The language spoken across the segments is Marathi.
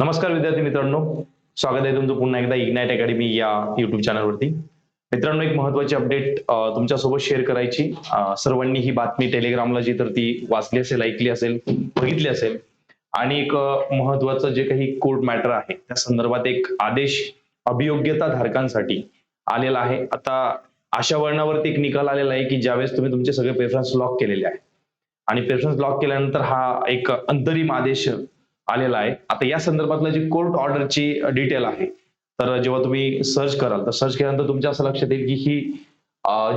नमस्कार विद्यार्थी मित्रांनो. स्वागत आहे तुमचं पुन्हा एकदा इग्नाइट अकॅडमी या युट्यूब चॅनलवरती मित्रांनो एक महत्वाची अपडेट तुमच्यासोबत शेअर करायची. सर्वांनी ही बातमी टेलिग्रामला जी तर ती वाचली असेल ऐकली असेल बघितली असेल. आणि एक महत्वाचं जे काही कोर्ट मॅटर आहे त्या संदर्भात एक आदेश अभियोग्यता धारकांसाठी आलेला आहे. आता अशा वर्णावरती एक निकाल आलेला आहे की ज्यावेळेस तुम्ही तुमचे सगळे प्रेफरन्स लॉक केलेले आहे. आणि प्रेफरन्स लॉक केल्यानंतर हा एक अंतरिम आदेश आलेला आहे. आता या संदर्भातलं जी कोर्ट ऑर्डरची डिटेल आहे तर जेव्हा तुम्ही सर्च कराल तर सर्च केल्यानंतर तुमच्या असं लक्षात येईल की ही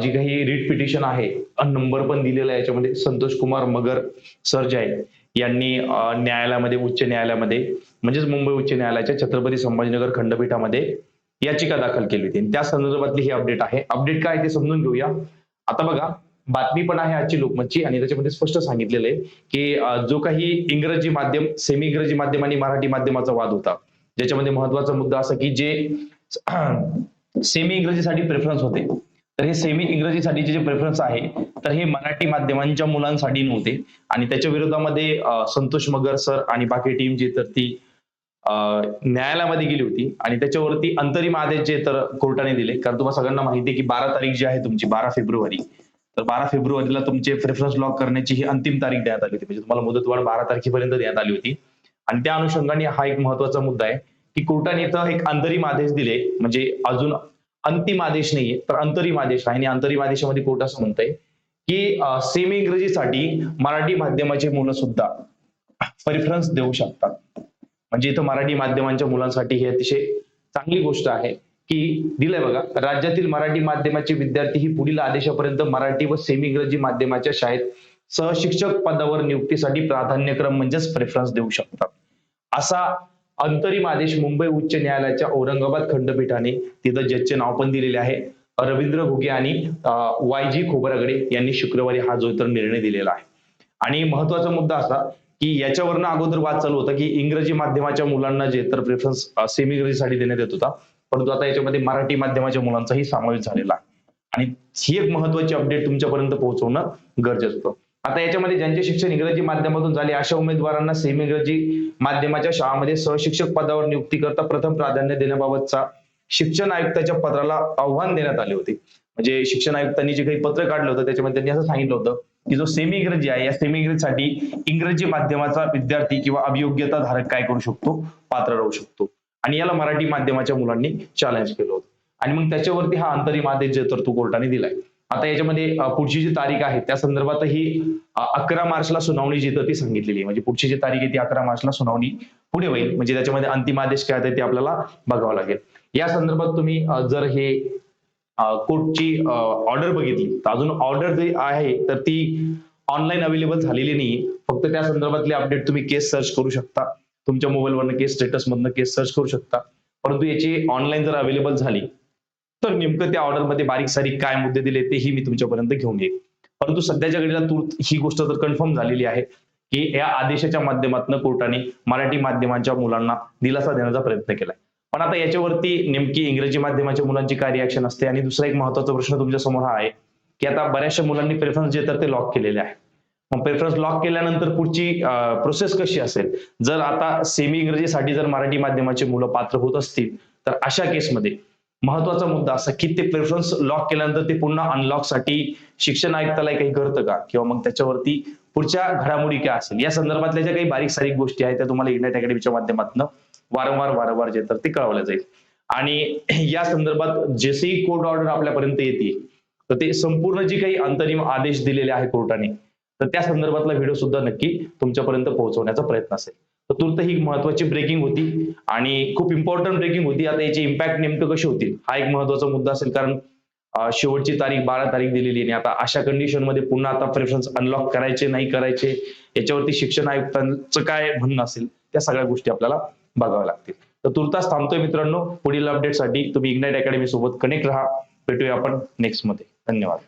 जी काही रिट पिटिशन आहे नंबर पण दिलेला आहे. याच्यामध्ये संतोष कुमार मगर सर जे आहे यांनी न्यायालयामध्ये उच्च न्यायालयामध्ये म्हणजेच मुंबई उच्च न्यायालयाच्या छत्रपती संभाजीनगर खंडपीठामध्ये याचिका दाखल केली होती. आणि त्या संदर्भातली ही अपडेट आहे. अपडेट काय ते समजून घेऊया. आता बघा बातमी पण आहे आजची लोकमतची आणि त्याच्यामध्ये स्पष्ट सांगितलेलं आहे की जो काही इंग्रजी माध्यम सेमी इंग्रजी माध्यम आणि मराठी माध्यमाचा वाद होता ज्याच्यामध्ये महत्त्वाचा मुद्दा असा की जे सेमी इंग्रजीसाठी प्रेफरन्स होते. तर हे सेमी इंग्रजीसाठीचे जे प्रेफरन्स आहे तर हे मराठी माध्यमांच्या मुलांसाठी नव्हते. आणि त्याच्या विरोधामध्ये संतोष मगर सर आणि बाकी टीम जी तर ती न्यायालयामध्ये गेली होती. आणि त्याच्यावरती अंतरिम आदेश जे तर कोर्टाने दिले. कारण तुम्हाला सगळ्यांना माहिती आहे की बारा तारीख जी आहे तुमची बारा फेब्रुवारी. तर बारा फेब्रुवारीला तुमचे प्रेफरन्स लॉक करण्याची ही अंतिम तारीख देण्यात आली होती. म्हणजे तुम्हाला मुदतवाढ बारा तारखेपर्यंत देण्यात आली होती. आणि त्या अनुषंगाने हा एक महत्त्वाचा मुद्दा आहे की कोर्टाने इथं एक अंतरिम आदेश दिले. म्हणजे अजून अंतिम आदेश नाहीये तर अंतरिम आदेश आहे. आणि अंतरिम आदेशामध्ये कोर्ट असं म्हणतंय की सेमी इंग्रजीसाठी मराठी माध्यमाची मुलं सुद्धा प्रेफरन्स देऊ शकतात. म्हणजे इथं मराठी माध्यमांच्या मुलांसाठी ही अतिशय चांगली गोष्ट आहे. की दिलंय बघा राज्यातील मराठी माध्यमाचे विद्यार्थी ही पुढील आदेशापर्यंत मराठी व सेमी इंग्रजी माध्यमाच्या शाळेत सहशिक्षक पदावर नियुक्तीसाठी प्राधान्यक्रम म्हणजेच प्रेफरन्स देऊ शकतात. असा अंतरिम आदेश मुंबई उच्च न्यायालयाच्या औरंगाबाद खंडपीठाने तिथं जजचे नाव पण दिलेले आहे. रवींद्र घुगे आणि वाय जी खोबरागडे यांनी शुक्रवारी हा जो तर निर्णय दिलेला आहे. आणि महत्त्वाचा मुद्दा असा की याच्यावरनं अगोदर वाद चालू होता की इंग्रजी माध्यमाच्या मुलांना जे तर प्रेफरन्स सेमी इंग्रजीसाठी देण्यात येत होता परंतु आता याच्यामध्ये मराठी माध्यमाच्या मुलांचाही समावेश झालेला आणि ही एक महत्वाची अपडेट तुमच्यापर्यंत पोहोचवणं गरजेचं होतं. आता याच्यामध्ये ज्यांचे शिक्षण इंग्रजी माध्यमातून झाले अशा उमेदवारांना सेमी इंग्रजी माध्यमाच्या शाळांमध्ये सहशिक्षक पदावर नियुक्ती करता प्रथम प्राधान्य देण्याबाबतचा शिक्षण आयुक्ताच्या पत्राला आव्हान देण्यात आले होते. म्हणजे शिक्षण आयुक्तांनी जे काही पत्र काढलं होतं त्याच्यामध्ये त्यांनी असं सांगितलं होतं की जो सेमी इंग्रजी आहे या सेमी इंग्रजीसाठी इंग्रजी माध्यमाचा विद्यार्थी किंवा अभियोग्यता धारक काय करू शकतो? पात्र राहू शकतो. आणि याला मराठी माध्यमाच्या मुलांनी चॅलेंज केलं होतं. आणि मग त्याच्यावरती हा अंतरिम आदेश जे तर तो कोर्टाने दिलाय. आता याच्यामध्ये पुढची जी तारीख आहे त्या संदर्भातही अकरा मार्चला सुनावणी जी ती सांगितलेली आहे. म्हणजे पुढची जी तारीख आहे ती अकरा मार्चला सुनावणी पुढे होईल. म्हणजे त्याच्यामध्ये अंतिम आदेश काय आहे ते आपल्याला बघावं लागेल. या संदर्भात तुम्ही जर हे कोर्टची ऑर्डर बघितली तर अजून ऑर्डर जी आहे तर ती ऑनलाईन अवेलेबल झालेली नाही फक्त त्या संदर्भातले अपडेट तुम्ही केस सर्च करू शकता. तुमच्या मोबाईलवरनं केस स्टेटसमधनं केस सर्च करू शकता. परंतु याची ऑनलाईन जर अवेलेबल झाली तर नेमकं त्या ऑर्डरमध्ये बारीक सारीक काय मुद्दे दिले तेही मी तुमच्यापर्यंत घेऊन येईल परंतु सध्याच्या घडीला तूर्त ही गोष्ट तर कन्फर्म झालेली आहे की या आदेशाच्या माध्यमातून कोर्टाने मराठी माध्यमांच्या मुलांना दिलासा देण्याचा प्रयत्न केलाय. पण आता याच्यावरती नेमकी इंग्रजी माध्यमाच्या मुलांची काय रिॲक्शन असते? आणि दुसरा एक महत्त्वाचा प्रश्न तुमच्यासमोर हा आहे की आता बऱ्याचशा मुलांनी प्रेफरन्स जे तर ते लॉक केलेले आहे प्रेफरन्स लॉक केल्यानंतर पुढची प्रोसेस कशी असेल? जर आता सेमी इंग्रजीसाठी जर मराठी माध्यमाची मुलं पात्र होत असतील तर अशा केसमध्ये महत्त्वाचा मुद्दा असा की ते प्रेफरन्स लॉक केल्यानंतर ते पुन्हा अनलॉकसाठी शिक्षण आयुक्ताला काही करतं का? किंवा मग त्याच्यावरती पुढच्या घडामोडी काय असेल? या संदर्भातल्या ज्या काही बारीक सारीक गोष्टी आहेत त्या तुम्हाला इंडियन अकॅडमीच्या माध्यमातून वारंवार वारंवार जे तर ते कळवलं जाईल. आणि या संदर्भात जसेही कोर्ट ऑर्डर आपल्यापर्यंत येते. तर ते संपूर्ण जी काही अंतरिम आदेश दिलेले आहे कोर्टाने तर त्या संदर्भातला व्हिडिओ सुद्धा नक्की तुमच्यापर्यंत पोहोचवण्याचा प्रयत्न असेल. तर तुर्त ही महत्वाची ब्रेकिंग होती आणि खूप इम्पॉर्टंट ब्रेकिंग होती. आता याची इम्पॅक्ट नेमकं कशी होतील हा एक महत्त्वाचा मुद्दा असेल कारण शेवटची तारीख बारा तारीख दिलेली आणि आता अशा कंडिशनमध्ये पुन्हा आता प्रेफरन्स अनलॉक करायचे नाही करायचे याच्यावरती शिक्षण आयुक्तांचं काय म्हणणं असेल त्या सगळ्या गोष्टी आपल्याला बघाव्या लागतील. तर तुर्तास थांबतोय मित्रांनो. पुढील अपडेटसाठी तुम्ही इग्नाइट अकॅडमी सोबत कनेक्ट राहा. भेटूया आपण नेक्स्टमध्ये. धन्यवाद.